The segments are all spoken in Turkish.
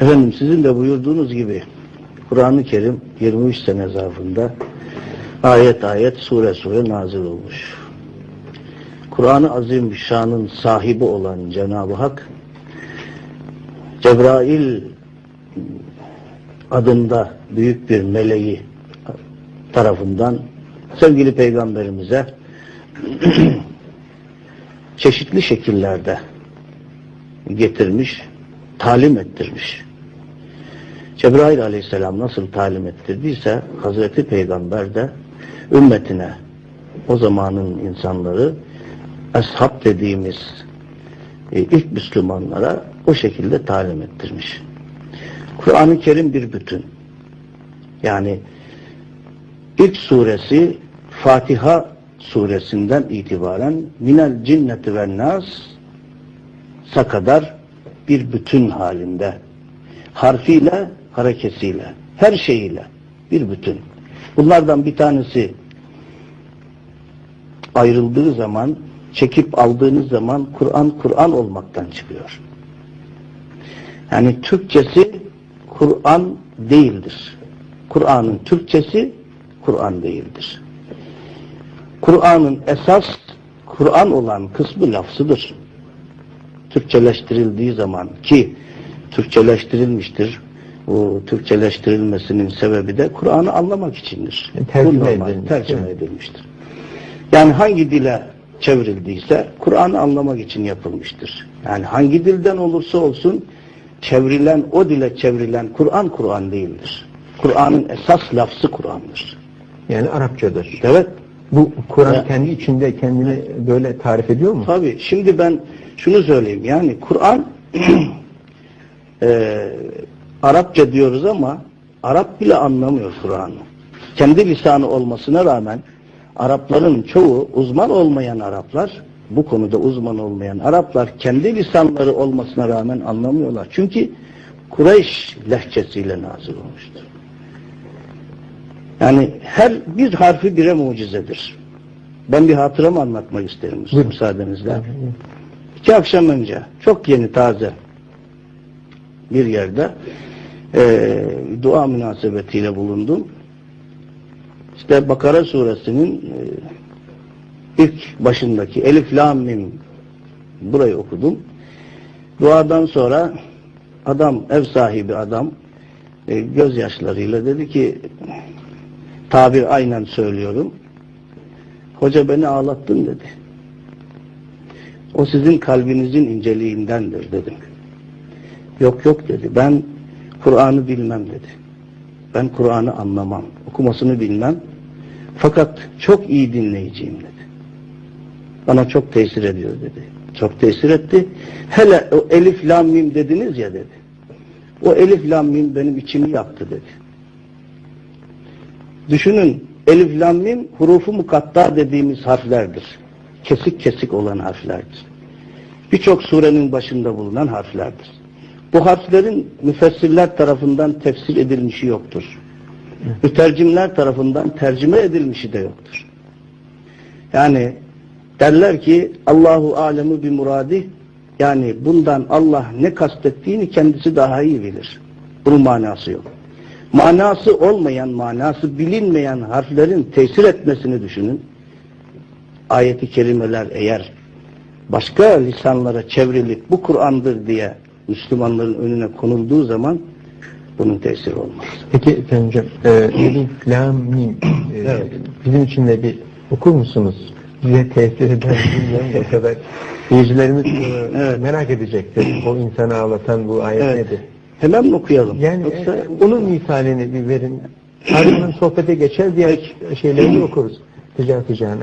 Efendim sizin de buyurduğunuz gibi Kur'an-ı Kerim 23 sene zarfında ayet ayet sure sure nazil olmuş. Kur'an-ı Azim şanın sahibi olan Cenab-ı Hak Cebrail adında büyük bir meleği tarafından sevgili peygamberimize çeşitli şekillerde getirmiş, talim ettirmiş. Cebrail aleyhisselam nasıl talim ettirdiyse Hazreti Peygamber de ümmetine o zamanın insanları ashab dediğimiz e, ilk Müslümanlara o şekilde talim ettirmiş. Kur'an-ı Kerim bir bütün. Yani ilk suresi Fatiha suresinden itibaren minel cinneti ve nas kadar bir bütün halinde harfiyle harekesiyle her şeyiyle bir bütün. Bunlardan bir tanesi ayrıldığı zaman çekip aldığınız zaman Kur'an Kur'an olmaktan çıkıyor. Yani Türkçesi Kur'an değildir. Kur'an'ın Türkçesi Kur'an değildir. Kur'an'ın esas Kur'an olan kısmı lafzıdır. Türkçeleştirildiği zaman ki Türkçeleştirilmiştir. O Türkçeleştirilmesinin sebebi de Kur'an'ı anlamak içindir. Yani tercüme normal, edilmiş, tercüme edilmiştir. Yani hangi dile çevrildiyse Kur'an'ı anlamak için yapılmıştır. Yani hangi dilden olursa olsun çevrilen, o dile çevrilen Kur'an Kur'an değildir. Kur'an'ın esas lafzı Kur'an'dır. Yani Arapçadır. Evet. Bu Kur'an Ya- kendi içinde kendini böyle tarif ediyor mu? Tabii. Şimdi ben şunu söyleyeyim. Yani Kur'an e, Arapça diyoruz ama Arap bile anlamıyor Kur'an'ı. Kendi lisanı olmasına rağmen Arapların çoğu uzman olmayan Araplar bu konuda uzman olmayan Araplar kendi lisanları olmasına rağmen anlamıyorlar. Çünkü Kureyş lehçesiyle nazil olmuştur. Yani her bir harfi bire mucizedir. Ben bir hatıramı anlatmak isterim müsaadenizle. İki akşam önce çok yeni taze bir yerde eee, dua münasebetiyle bulundum. İşte Bakara suresinin eee, ilk başındaki Elif Lam burayı okudum. Duadan sonra adam ev sahibi adam e, gözyaşlarıyla dedi ki tabir aynen söylüyorum. Hoca beni ağlattın dedi. O sizin kalbinizin inceliğindendir dedim. Yok yok dedi. Ben Kur'an'ı bilmem dedi. Ben Kur'an'ı anlamam. Okumasını bilmem. Fakat çok iyi dinleyiciyim dedi. Bana çok tesir ediyor dedi. Çok tesir etti. Hele o elif lam mim dediniz ya dedi. O elif lam mim benim içimi yaktı dedi. Düşünün elif lam mim hurufu mukatta dediğimiz harflerdir. Kesik kesik olan harflerdir. Birçok surenin başında bulunan harflerdir. Bu harflerin müfessirler tarafından tefsir edilmişi yoktur. Mütercimler tarafından tercüme edilmişi de yoktur. Yani derler ki Allahu alemu bi muradi yani bundan Allah ne kastettiğini kendisi daha iyi bilir. Bunun manası yok. Manası olmayan, manası bilinmeyen harflerin tesir etmesini düşünün. Ayeti kerimeler eğer başka lisanlara çevrilip bu Kur'an'dır diye Müslümanların önüne konulduğu zaman bunun tesiri olmaz. Peki efendim hocam, e, Elif, Lam, Mim e, Evet. bizim için de bir okur musunuz? Bize tesir eden o kadar. Seyircilerimiz e, Evet. merak edecektir. O insanı ağlatan bu ayet Evet. nedir? Hemen mi okuyalım? Yani Yoksa e, onun misalini bir verin. Ardından sohbete geçer diğer şeyleri okuruz. Ticana ticana.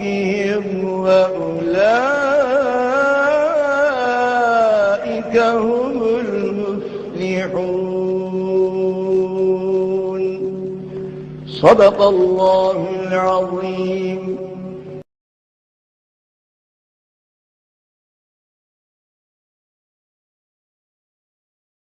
ربهم وأولئك هم المفلحون. صدق الله العظيم.